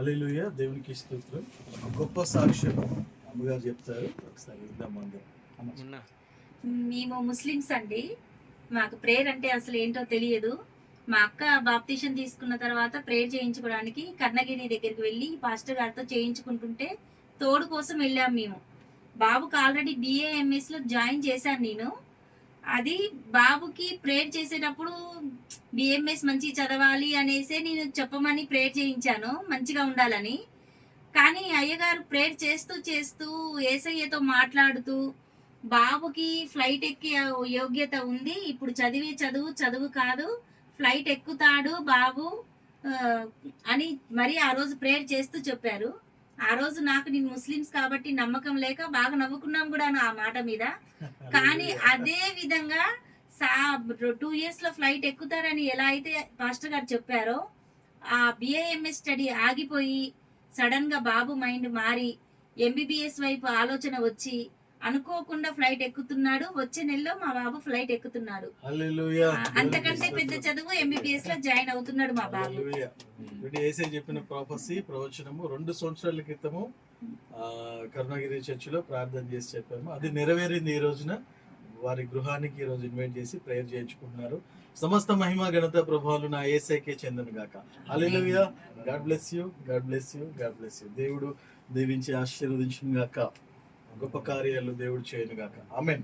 హల్లెలూయా. దేవునికి స్తోత్రం. గొప్ప సాక్ష్యం అమ్మగారు చెప్తారు. ఒకసారి. మేము ముస్లిమ్స్ అండి. మాకు ప్రేయర్ అంటే అసలు ఏంటో తెలియదు. మా అక్క బాప్తీషన్ తీసుకున్న తర్వాత ప్రేయర్ చేయించుకోవడానికి కర్ణగిరి దగ్గరికి వెళ్ళి పాస్టర్ గారితో చేయించుకుంటుంటే తోడు కోసం వెళ్ళాం మేము. బాబుకి ఆల్రెడీ బిఏఎంఎస్లో జాయిన్ చేశాను నేను. అది బాబుకి ప్రేయర్ చేసేటప్పుడు బిఎంఎస్ మంచి చదవాలి అనేసే నేను చెప్పమని ప్రేయర్ చేయించాను మంచిగా ఉండాలని. కానీ అయ్యగారు ప్రేయర్ చేస్తూ చేస్తూ ఏసయ్యతో మాట్లాడుతూ బాబుకి ఫ్లైట్ ఎక్కే యోగ్యత ఉంది ఇప్పుడు చదివే చదువు చదువు కాదు ఫ్లైట్ ఎక్కుతాడు బాబు అని మరి ఆ రోజు ప్రేయర్ చేస్తూ చెప్పారు. ఆ రోజు నాకు నేను ముస్లిమ్స్ కాబట్టి నమ్మకం లేక బాగా నవ్వుకున్నాం కూడా ఆ మాట మీద. కానీ అదే విధంగా సా టూ ఇయర్స్లో ఫ్లైట్ ఎక్కుతారని ఎలా అయితే పాస్టర్ గారు చెప్పారో ఆ బిఏఎంఎస్ స్టడీ ఆగిపోయి సడన్గా బాబు మైండ్ మారి ఎంబీబీఎస్ వైపు ఆలోచన వచ్చి అనుకోకుండా ఫ్లైట్ ఎక్కుతున్నాడు. వచ్చే నెలలో మా బాబు ఫ్లైట్ ఎక్కుతున్నాడు. అంతకంటే పెద్ద చదువు ఎంబీబీఎస్లో జాయిన్ అవుతున్నాడు మా బాబు. ఏసై చెప్పిన ప్రాపసీ ప్రవచనము రెండు సంవత్సరాల క్రితము కరుణగిరి చర్చిలో ప్రార్థన చేసి చెప్పాము. అది నెరవేరింది ఈ రోజున. వారి గృహానికి ఈ రోజు ఇన్వైట్ చేసి ప్రేయర్ చేయించుకుంటున్నారు. సమస్త మహిమ ఘనత ప్రభావాలు నా ఏసైకే చెందను గాక. Hallelujah. God bless you God bless you God bless you దేవుడు దీవించి ఆశీర్వదించును గాక. గొప్ప కార్యాలు దేవుడు చేయను గాక ఆమెన్.